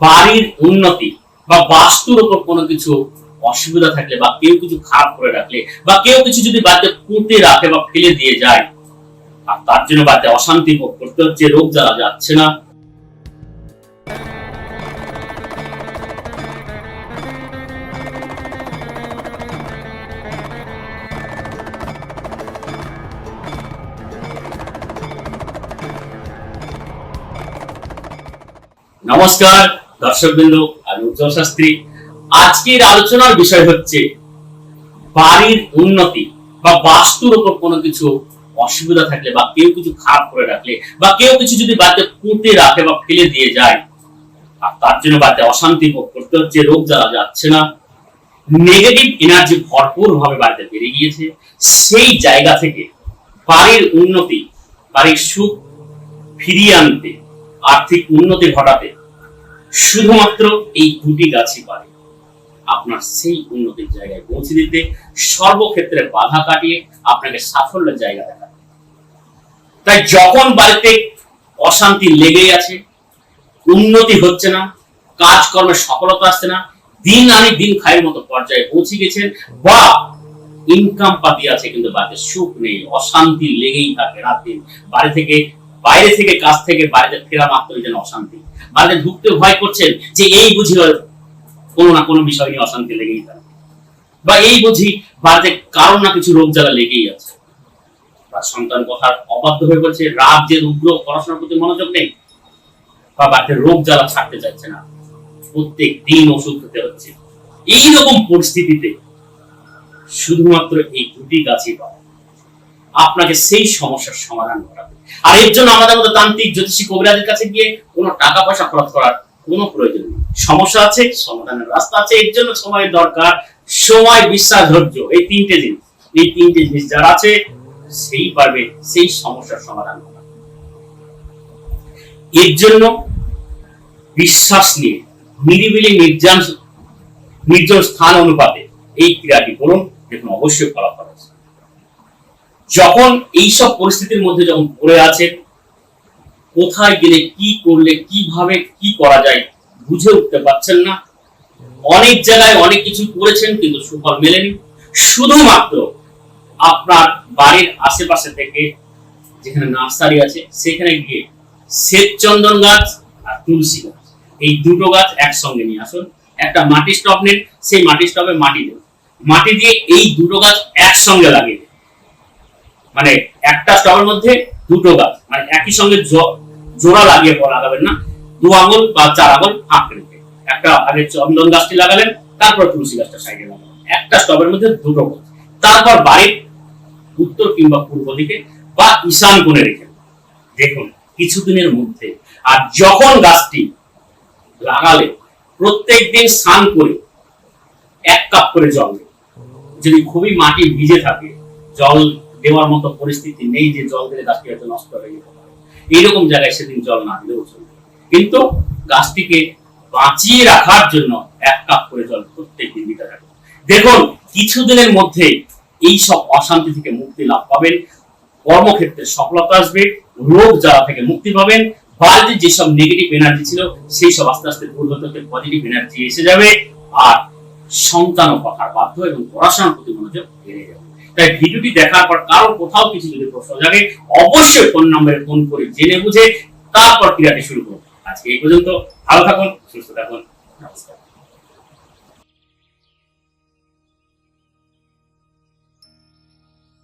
বাড়ির উন্নতি বা বাস্তুর উপর কোনো কিছু অসুবিধা থাকলে বা কেউ কিছু খারাপ করে রাখলে বা কেউ কিছু যদি বাড়িতে পুঁতে রাখে বা ফেলে দিয়ে যায়, আর তার জন্য বাড়িতে অশান্তি ভোগ করতে হচ্ছে, রোগ জ্বালা যাচ্ছে না। নমস্কার। দর্শকবৃন্দ আমি উজ্জ্বল শাস্ত্রী। আজকের আলোচনার বিষয় হচ্ছে বাড়ির উন্নতি বা বাস্তুর উপর কোনো কিছু অসুবিধা থাকলে বা কেউ কিছু খারাপ করে রাখলে বা কেউ কিছু যদি বাড়িতে পুঁতে রাখে বা ফেলে দিয়ে যায়, আর তার জন্য বাড়িতে অশান্তি ভোগ করতে হচ্ছে, রোগ জ্বালা যাচ্ছে না। নেগেটিভ এনার্জি ভরপুর ভাবে বাড়িতে বেড়ে গিয়েছে। সেই জায়গা থেকে বাড়ির উন্নতি, বাড়ির সুখ ফিরিয়ে আনতে, আর্থিক উন্নতি ঘটাতে শুধুমাত্র এই দুটি গাছই পারে আপনার সেই উন্নতির জায়গায় পৌঁছে দিতে সর্বক্ষেত্রে বাধা কাটিয়ে আপনাকে সাফল্যের জায়গা দেখাবে তাই যখন বাড়িতে অশান্তি লেগেই আছে, উন্নতি হচ্ছে না, কাজকর্মে সফলতা আসছে না, দিন আনি দিন খায়ের মতো পর্যায়ে পৌঁছে গেছেন, বা ইনকাম পাতি আছে কিন্তু বাড়িতে সুখ নেই, অশান্তি লেগেই থাকে রাত দিন। বাড়ি থেকে, বাইরে থেকে, কাজ থেকে বাড়িতে ফেরা মাত্রই যেন অশান্তি। বাড়িতে ঢুকতে ভয় করছেন যে এই বুঝি কোনো না কোনো বিষয় নিয়ে অশান্তি লেগেই থাকে। বা এই বুঝি বাড়িতে কারও না কিছু রোগ জ্বালা লেগেই আছে। বা সন্তান কথার অবাধ্য হয়ে পড়ছে রাত যে উগ্র পড়াশোনার প্রতি মনোযোগ নেই, বা বাড়িতে রোগ জ্বালা ছাড়তে চাইছে না। প্রত্যেক দিন ওষুধ খেতে হচ্ছে। এইরকম পরিস্থিতিতে শুধুমাত্র এই দুটি গাছই পাবে আপনাকে সেই সমস্যার সমাধান করাবে আর এর জন্য আমাদের মতো তান্ত্রিক, জ্যোতিষী, কবিরাজের কাছে গিয়ে কোনো টাকা পয়সা খরচ করার কোনো প্রয়োজন নেই। সমস্যা আছে, সমাধানের রাস্তা আছে, এর জন্য সময়ের দরকার, সময়, বিশ্বাস, ধৈর্য, এই তিনটে জিনিস। এই তিনটে জিনিস যার আছে, সেই পারবে, সেই সমস্যার সমাধান করা এর জন্য বিশ্বাস নিয়ে, নিরিবিলি নির্জন নির্জন স্থান অনুপাতে এই ক্রিয়াটি করুন। দেখুন, অবশ্যই ফলাফল আছে। যখন এইসব পরিস্থিতির মধ্যে যখন পড়ে আছেন কোথায় গেলে কি করলে, কীভাবে কি করা যায় বুঝে উঠতে পারছেন না। অনেক জায়গায় অনেক কিছু করেছেন, কিন্তু সুফল মেলেনি। শুধুমাত্র আপনার বাড়ির আশেপাশে থেকে, যেখানে নার্সারি আছে, সেখানে গিয়ে শ্বেত চন্দন গাছ আর তুলসী গাছ, এই দুটো গাছ একসঙ্গে নিয়ে আসুন। একটা মাটির স্টপ নিন, সেই মাটির স্টপে মাটি দেন। মাটি দিয়ে এই দুটো গাছ একসঙ্গে লাগিয়ে মানে একটা স্টবের মধ্যে দুটো গাছ মানে একই সঙ্গে জোড়া লাগিয়ে পর লাগাবেন না। দু আঙুল বা চার আঙুল ফাঁক রেখে একটা আগে চন্দন গাছটি লাগালেন, তারপর তুলসী গাছটা সাইডে লাগালেন একটা স্টবের মধ্যে দুটো গাছ। তারপর বাড়ির উত্তর কিংবা পূর্ব দিকে বা ঈশান কোণে রেখে দেখুন, কিছুদিনের মধ্যে। আর যখন গাছটি লাগালে প্রত্যেক দিন স্নান করে এক কাপ করে জল। যদি খুবই মাটি ভিজে থাকে, জল দেওয়ার মতো পরিস্থিতি নেই যে জল দিলে গাছটি হয়তো নষ্ট হয়ে যেতে পারে। এইরকম জায়গায় সেদিন জল না দিলেও চলবে। কিন্তু গাছটিকে বাঁচিয়ে রাখার জন্য এক কাপ করে জল প্রত্যেক দিন দিতে থাকবে দেখুন, কিছুদিনের মধ্যে এই সব অশান্তি থেকে মুক্তি লাভ পাবেন। কর্মক্ষেত্রে সফলতা আসবে, রোগ জ্বালা থেকে মুক্তি পাবেন। বাড়িতে যেসব নেগেটিভ এনার্জি ছিল, সেই সব আস্তে আস্তে দূর হতে পজিটিভ এনার্জি এসে যাবে। আর সন্তান কথার বাধ্য এবং পড়াশোনার প্রতি মনোযোগ বেড়ে যাবে। তাই ভিডিওটি দেখার পর কারও কোথাও কিছু যদি প্রশ্ন জাগে, অবশ্যই ফোন নম্বরে ফোন করে জেনে বুঝে তারপর ক্রিয়াটি শুরু করুন আজকে এই পর্যন্ত, ভালো থাকুন, সুস্থ থাকুন, নমস্কার।